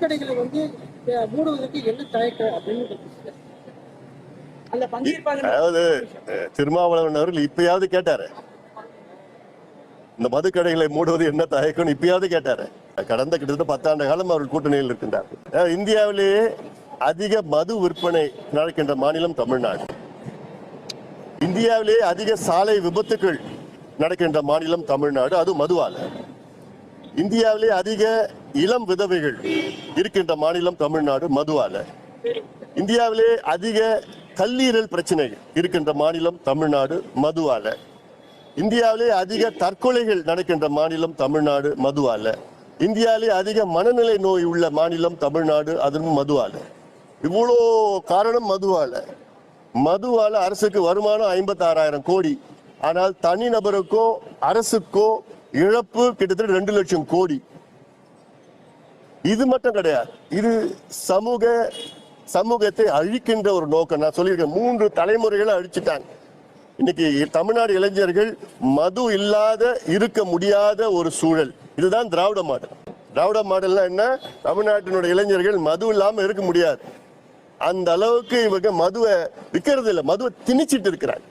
மதுக்கடைகளை வந்து மூடுவதற்கு என்ன தயக்கம் அப்படின்னு அதாவது திருமாவளவன் அவர்கள் இப்பயாவது கேட்டாரு. இந்த மதுக்கடைகளை மூடுவது என்ன தயக்கம்னு இப்பயாவது கேட்டாரு. கடந்த கிட்டத்தட்ட பத்தாண்டு காலம் அவர்கள் கூட்டணியில் இருக்கின்றார் இந்தியாவிலேயே அதிக மது விற்பனை நடக்கின்ற மாநிலம் தமிழ்நாடு. இந்தியாவிலேயே அதிக சாலை விபத்துக்கள் நடக்கின்ற மாநிலம் தமிழ்நாடு அது மதுவால. இந்தியாவிலே அதிக இளம் விதவைகள் இருக்கின்ற மாநிலம் தமிழ்நாடு மதுவால. இந்தியாவிலே அதிக கல்லீரல் பிரச்சனைகள் இருக்கின்ற மாநிலம் தமிழ்நாடு மதுவால. இந்தியாவிலே அதிக தற்கொலைகள் நடக்கின்ற மாநிலம் தமிழ்நாடு மதுவால. இந்தியாவிலே அதிக மனநிலை நோய் உள்ள மாநிலம் தமிழ்நாடு அதுவும் மதுவால. இவ்வளோ காரணம் மதுவால. மதுவால அரசுக்கு வருமானம் ஐம்பத்தாறாயிரம் கோடி. ஆனால் தனிநபருக்கோ அரசுக்கோ இழப்பு கிட்டத்தட்ட ரெண்டு லட்சம் கோடி. இது மட்டும் கிடையாது. இது சமூக சமூகத்தை அழிக்கின்ற ஒரு நோக்கம். நான் சொல்லியிருக்கேன் மூன்று தலைமுறைகளை அழிச்சிட்டாங்க. இன்னைக்கு தமிழ்நாடு இளைஞர்கள் மது இல்லாத இருக்க முடியாத ஒரு சூழல். இதுதான் திராவிட மாடல். திராவிட மாடல்னா என்ன? தமிழ்நாட்டினுடைய இளைஞர்கள் மது இல்லாமல் இருக்க முடியாது. அந்த அளவுக்கு இவங்க மதுவை விற்கிறது இல்லை மதுவை திணிச்சிட்டு இருக்கிறாங்க.